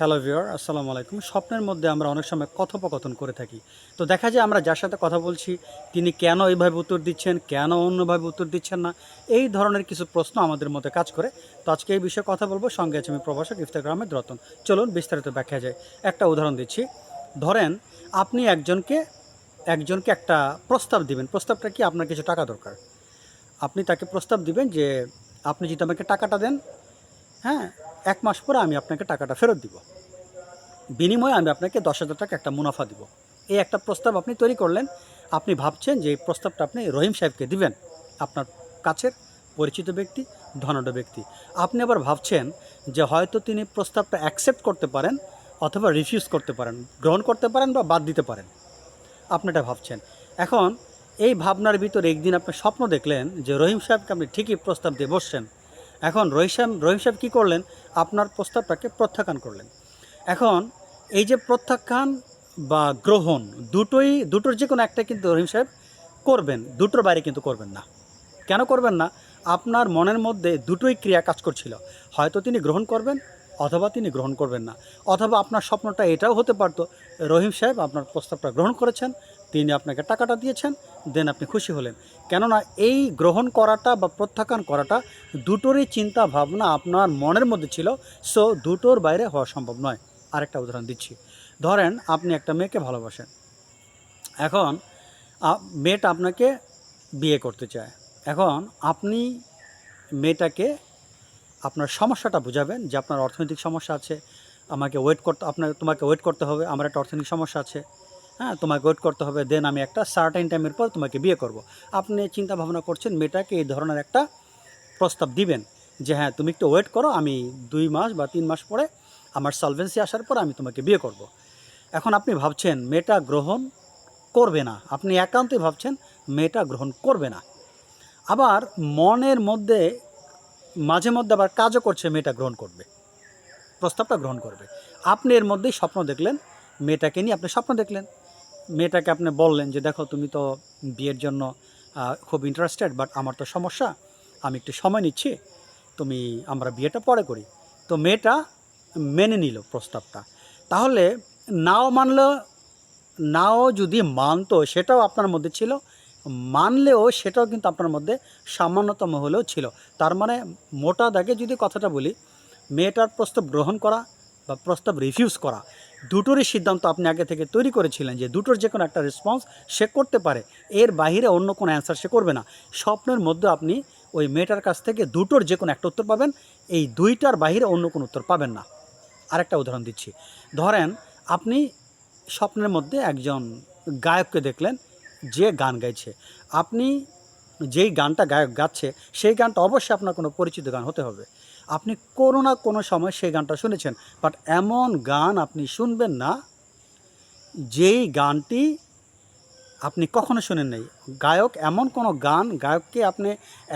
Hello viewer আসসালামু আলাইকুম। স্বপ্নের মধ্যে আমরা অনেক সময় কথোপকথন করে থাকি। তো দেখা যায় আমরা যার সাথে কথা বলছি, তিনি কেন এইভাবে উত্তর দিচ্ছেন, কেন অন্যভাবে উত্তর দিচ্ছেন না, এই ধরনের কিছু প্রশ্ন আমাদের মধ্যে কাজ করে। তো আজকে এই বিষয়ে কথা বলব। সঙ্গে আছে আমি প্রভাষক ইফতার আহমেদ রতন। চলুন বিস্তারিত ব্যাখ্যা যায়। একটা উদাহরণ দিচ্ছি। ধরেন, আপনি একজনকে একজনকে একটা প্রস্তাব দিবেন। প্রস্তাবটা কি আপনার কিছু টাকা দরকার? আপনি তাকে প্রস্তাব দিবেন যে, আপনি যদি আমাকে টাকাটা দেন হ্যাঁ এক মাস পরে আমি আপনাকে টাকাটা ফেরত দিব। বিনিময়ে আমি আপনাকে দশ হাজার টাকা একটা মুনাফা দিব। এই একটা প্রস্তাব আপনি তৈরি করলেন। আপনি ভাবছেন যে এই প্রস্তাবটা আপনি রহিম সাহেবকে দিবেন, আপনার কাছের পরিচিত ব্যক্তি, ধনাঢ্য ব্যক্তি। আপনি আবার ভাবছেন যে হয়তো তিনি প্রস্তাবটা অ্যাকসেপ্ট করতে পারেন অথবা রিফিউজ করতে পারেন, গ্রহণ করতে পারেন বা বাদ দিতে পারেন। আপনি এটা ভাবছেন। এখন এই ভাবনার ভিতরে একদিন আপনি স্বপ্ন দেখলেন যে রহিম সাহেবকে আপনি ঠিকই প্রস্তাব দিয়ে বসছেন। এখন রহিম সাহেব রহিম সাহেব কী করলেন? আপনার প্রস্তাবটাকে প্রত্যাখ্যান করলেন। এখন এই যে প্রত্যাখ্যান বা গ্রহণ, দুটোই, দুটোর যে কোনো একটা কিন্তু রহিম সাহেব করবেন, দুটোর বাইরে কিন্তু করবেন না। কেন করবেন না? আপনার মনের মধ্যে দুটোই ক্রিয়া কাজ করছিল। হয়তো তিনি গ্রহণ করবেন অথবা তিনি গ্রহণ করবেন না। অথবা আপনার স্বপ্নটা এটাও হতে পারতো রহিম সাহেব আপনার প্রস্তাবটা গ্রহণ করেছেন তিনি আপনাকে টাকাটা দিয়েছেন, দেন আপনি খুশি হলেন। কেননা এই গ্রহণ করাটা বা প্রত্যাখ্যান করাটা দুটোরই চিন্তা ভাবনা আপনার মনের মধ্যে ছিল, সো দুটোর বাইরে হওয়া সম্ভব নয়। আরেকটা উদাহরণ দিচ্ছি। ধরেন আপনি একটা মেয়েকে ভালোবাসেন। এখন মেয়েটা আপনাকে বিয়ে করতে চায়। এখন আপনি মেয়েটাকে আপনার সমস্যাটা বুঝাবেন যে আপনার অর্থনৈতিক সমস্যা আছে, আমাকে ওয়েট করতে আপনার তোমাকে ওয়েট করতে হবে, আমার একটা অর্থনৈতিক সমস্যা আছে। হ্যাঁ তোমাকে ওয়েট করতে হবে। দেন আমি একটা সার্টেন টাইমের পর তোমাকে বিয়ে করব। আপনি চিন্তা ভাবনা করছেন মেয়েটাকে এই ধরনের একটা প্রস্তাব দিবেন যে হ্যাঁ তুমি একটু ওয়েট করো, আমি দুই মাস বা তিন মাস পরে আমার সলভেন্সি আসার পর আমি তোমাকে বিয়ে করব। এখন আপনি ভাবছেন, মেয়েটা গ্রহণ করবে না। আপনি একান্তই ভাবছেন, মেয়েটা গ্রহণ করবে না। আবার মনের মধ্যে, মাঝে মধ্যে আবার কাজও করছে, মেয়েটা গ্রহণ করবে। প্রস্তাবটা গ্রহণ করবে। আপনি এর মধ্যেই স্বপ্ন দেখলেন, মেয়েটাকে নিয়ে আপনি স্বপ্ন দেখলেন। মেয়েটাকে আপনি বললেন যে, দেখো, তুমি তো বিয়ের জন্য খুব ইন্টারেস্টেড বাট আমার তো সমস্যা। আমি একটু সময় নিচ্ছি। তুমি, আমরা বিয়েটা পরে করি। তো মেয়েটা মেনে নিল প্রস্তাবটা। তাহলে নাও মানলো, নাও যদি মানতো, সেটাও আপনার মধ্যে ছিল। মানলেও সেটাও কিন্তু আপনার মধ্যে সামান্যতম হলেও ছিল। তার মানে মোটা দাগে যদি কথাটা বলি, মেয়েটার প্রস্তাব গ্রহণ করা বা প্রস্তাব রিফিউজ করা দুটোরই সিদ্ধান্ত আপনি আগে থেকে তৈরি করেছিলেন যে দুটোর যে কোনো একটা রেসপন্স সে করতে পারে। এর বাহিরে অন্য কোনো অ্যান্সার সে করবে না। স্বপ্নের মধ্যে আপনি ওই মেয়েটার কাছ থেকে দুটোর যে কোনো একটা উত্তর পাবেন। এই দুইটার বাহিরে অন্য কোনো উত্তর পাবেন না। আরেকটা উদাহরণ দিচ্ছি। ধরেন আপনি স্বপ্নের মধ্যে একজন গায়ককে দেখলেন, যে গান গাইছে। আপনি যেই গানটা গায়ক গাচ্ছে, সেই গানটা অবশ্যই আপনার কোনো পরিচিত গান হতে হবে। আপনি কোনো না কোনো সময় সেই গানটা শুনেছেন। বাট এমন গান আপনি শুনবেন না, যেই গানটি আপনি কখনো শুনেন নাই। গায়ক এমন কোনো গান, গায়ককে আপনি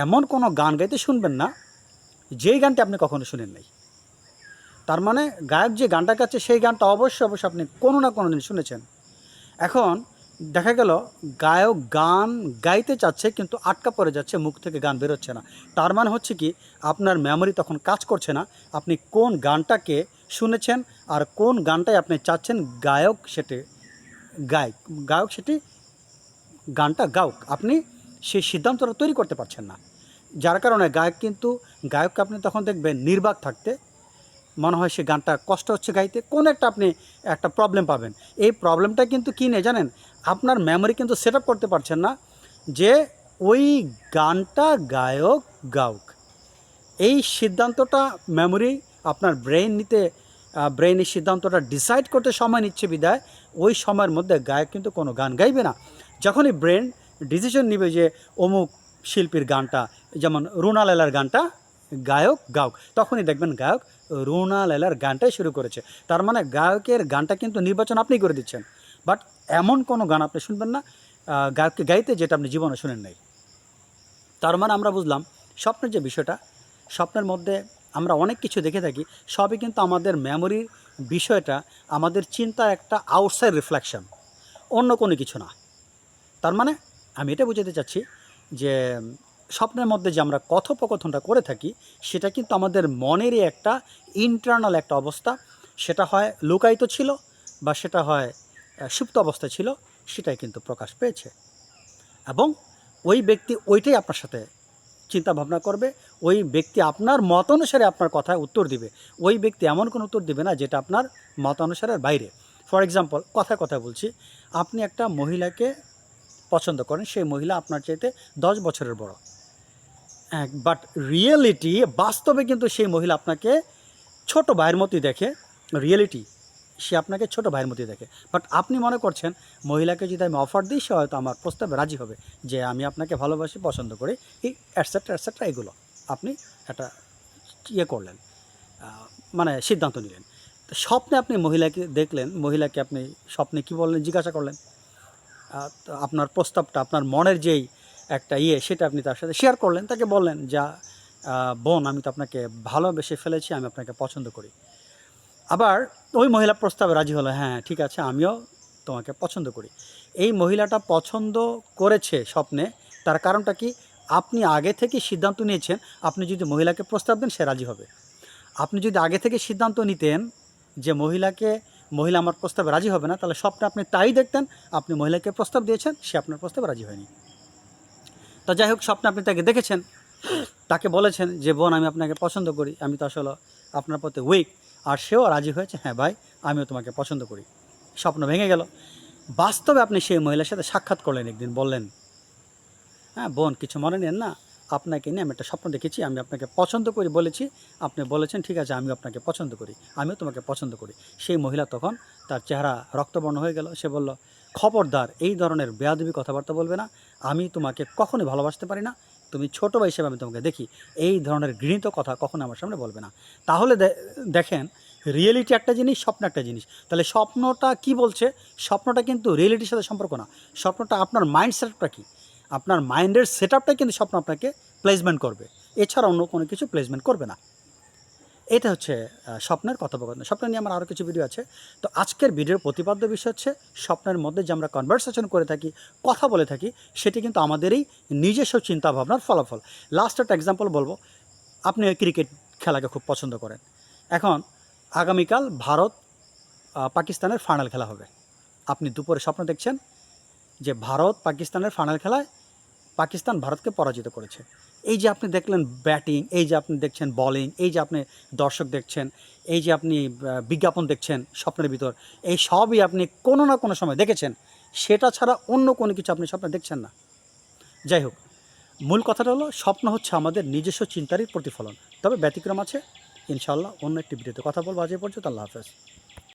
এমন কোনো গান গাইতে শুনবেন না, যেই গানটি আপনি কখনো শুনেন নাই। তার মানে গায়ক যে গানটা গাচ্ছে, সেই গানটা অবশ্যই অবশ্যই আপনি কোনো না কোনো দিন শুনেছেন। এখন দেখা গেল, গায়ক গান গাইতে চাচ্ছে কিন্তু আটকা পড়ে যাচ্ছে, মুখ থেকে গান বেরোচ্ছে না। তার মানে হচ্ছে কি, আপনার মেমোরি তখন কাজ করছে না। আপনি কোন গানটাকে শুনেছেন আর কোন গানটাই আপনি চাচ্ছেন গায়ক সেটি গায়ক গায়ক সেটি গানটা গায়ক আপনি সেই সিদ্ধান্তটা তৈরি করতে পারছেন না। যার কারণে গায়ক কিন্তু, গায়ককে আপনি তখন দেখবেন নির্বাক থাকতে মনে হয় সে গানটা কষ্ট হচ্ছে গাইতে, কোন একটা আপনি একটা প্রবলেম পাবেন। এই প্রবলেমটা কিন্তু কী নেই জানেন? আপনার মেমোরি কিন্তু সেট করতে পারছেন না যে ওই গানটা গায়ক গায়ক এই সিদ্ধান্তটা মেমোরি আপনার ব্রেন নিতে এই সিদ্ধান্তটা ডিসাইড করতে সময় নিচ্ছে বিদায় ওই সময়ের মধ্যে গায়ক কিন্তু কোনো গান গাইবে না। যখনই ব্রেন ডিসিশন নেবে যে অমুক শিল্পীর গানটা, যেমন রুনা লেলার গানটা গায়ক গায়ক তখনই দেখবেন গায়ক রুনা লেলার গানটাই শুরু করেছে। তার মানে গায়কের গানটা কিন্তু নির্বাচন আপনি করে দিচ্ছেন। বাট এমন কোনো গান আপনি শুনবেন না গায়ককে গাইতে যেটা আপনি জীবনে শুনেন নাই। তার মানে আমরা বুঝলাম, স্বপ্নের যে বিষয়টা, স্বপ্নের মধ্যে আমরা অনেক কিছু দেখে থাকি, সবই কিন্তু আমাদের মেমোরির বিষয়টা, আমাদের চিন্তার একটা আউটসাইড রিফ্লেকশন অন্য কোনো কিছু না। তার মানে আমি এটা বুঝাতে চাচ্ছি যে স্বপ্নের মধ্যে যে আমরা কথোপকথনটা করে থাকি, সেটা কিন্তু আমাদের মনেরই একটা ইন্টারনাল একটা অবস্থা। সেটা হয় লুকায়িত ছিল বা সেটা হয় সুপ্ত অবস্থা ছিল, সেটাই কিন্তু প্রকাশ পেয়েছে। এবং ওই ব্যক্তি ওইটাই আপনার সাথে চিন্তা ভাবনা করবে, ওই ব্যক্তি আপনার মত অনুসারে আপনার কথায় উত্তর দিবে। ওই ব্যক্তি এমন কোনো উত্তর দিবে না যেটা আপনার মত অনুসারের বাইরে। ফর এক্সাম্পল কথায় কথা বলছি, আপনি একটা মহিলাকে পছন্দ করেন, সেই মহিলা আপনার চাইতে দশ বছরের বড়। বাট রিয়েলিটি বাস্তবে কিন্তু সেই মহিলা আপনাকে ছোট ভাইয়ের মতোই দেখে। রিয়েলিটি সে আপনাকে ছোট ভাইয়ের মতোই দেখে। বাট আপনি মনে করছেন, মহিলাকে যদি আমি অফার দিই, সে হয়তো আমার প্রস্তাবে রাজি হবে যে আমি আপনাকে ভালোবাসি, পছন্দ করি, এই অ্যাটসেট্রা অ্যাটসেট্রা এগুলো। আপনি একটা ইয়ে করলেন মানে সিদ্ধান্ত নিলেন। তো স্বপ্নে আপনি মহিলাকে দেখলেন, মহিলাকে আপনি স্বপ্নে কি বললেন, জিজ্ঞাসা করলেন। আপনার প্রস্তাবটা, আপনার মনের যেই একটা ইয়ে সেটা আপনি তার সাথে শেয়ার করলেন। তাকে বললেন, যা বোন, আমি তো আপনাকে ভালোবেসে ফেলেছি, আমি আপনাকে পছন্দ করি। আবার ওই মহিলা প্রস্তাবে রাজি হলো হ্যাঁ ঠিক আছে, আমিও তোমাকে পছন্দ করি। এই মহিলাটা পছন্দ করেছে স্বপ্নে, তার কারণটা কি? আপনি আগে থেকে সিদ্ধান্ত নিয়েছেন, আপনি যদি মহিলাকে প্রস্তাব দেন, সে রাজি হবে। আপনি যদি আগে থেকে সিদ্ধান্ত নিতেন যে মহিলাকে, মহিলা আমার প্রস্তাবে রাজি হবে না, তাহলে স্বপ্নে আপনি তাই দেখতেন, আপনি মহিলাকে প্রস্তাব দিয়েছেন, সে আপনার প্রস্তাবে রাজি হয়নি। তো যাই হোক, স্বপ্নে আপনি তাকে দেখেছেন, তাকে বলেছেন যে, বোন, আমি আপনাকে পছন্দ করি, আমি তো আসলে আপনার প্রতি উইক আর সেও রাজি হয়েছে হ্যাঁ ভাই, আমিও তোমাকে পছন্দ করি। স্বপ্ন ভেঙে গেল। বাস্তবে আপনি সেই মহিলার সাথে সাক্ষাৎ করলেন একদিন, বললেন হ্যাঁ বোন, কিছু মনে নেন না, আপনাকে নিয়ে আমি একটা স্বপ্ন দেখেছি, আমি আপনাকে পছন্দ করি বলেছি, আপনি বলেছেন, ঠিক আছে, আমিও আপনাকে পছন্দ করি, আমিও তোমাকে পছন্দ করি। সেই মহিলা তখন তার চেহারা রক্তবর্ণ হয়ে গেল। সে বলল, খবরদার, এই ধরনের বেয়াদবি কথাবার্তা বলবে না। আমি তোমাকে কখনোই ভালোবাসতে পারি না। তুমি ছোটো বা হিসেবে আমি তোমাকে দেখি। এই ধরনের ঘৃণিত কথা কখনো আমার সামনে বলবে না। তাহলে দেখেন রিয়েলিটি একটা জিনিস, স্বপ্ন একটা জিনিস। তাহলে স্বপ্নটা কি বলছে? স্বপ্নটা কিন্তু রিয়েলিটির সাথে সম্পর্ক না। স্বপ্নটা আপনার মাইন্ড সেটআপটা কী? আপনার মাইন্ডের সেট আপটাই কিন্তু স্বপ্ন আপনাকে প্লেসমেন্ট করবে। এছাড়া অন্য কোনো কিছু প্লেসমেন্ট করবে না। এটা হচ্ছে স্বপ্নের কথোপকথন। স্বপ্ন নিয়ে আমার আরও কিছু ভিডিও আছে। তো আজকের ভিডিওর প্রতিপাদ্য বিষয় হচ্ছে, স্বপ্নের মধ্যে যে আমরা কনভারসেশন করে থাকি, কথা বলে থাকি, সেটি কিন্তু আমাদেরই নিজস্ব চিন্তা ভাবনার ফলাফল। লাস্ট একটা এক্সাম্পল বলব। আপনি ক্রিকেট খেলাকে খুব পছন্দ করেন। এখন আগামীকাল ভারত পাকিস্তানের ফাইনাল খেলা হবে। আপনি দুপুরে স্বপ্ন দেখছেন যে ভারত, পাকিস্তানের ফাইনাল খেলায় পাকিস্তান ভারতকে পরাজিত করেছে। এই যে আপনি দেখলেন ব্যাটিং, এই যে আপনি দেখছেন বলিং এই যে আপনি দর্শক দেখছেন, এই যে আপনি বিজ্ঞাপন দেখছেন স্বপ্নের ভিতর, এই সবই আপনি কোনো না কোনো সময় দেখেছেন। সেটা ছাড়া অন্য কোনো কিছু আপনি স্বপ্নে দেখছেন না। যাই হোক, মূল কথাটা হলো স্বপ্ন হচ্ছে আমাদের নিজস্ব চিন্তারই প্রতিফলন। তবে ব্যতিক্রম আছে। ইনশাল্লাহ অন্য একটি ভিডিওতে কথা বলব আজ পর্যন্ত। আল্লাহ হাফেজ।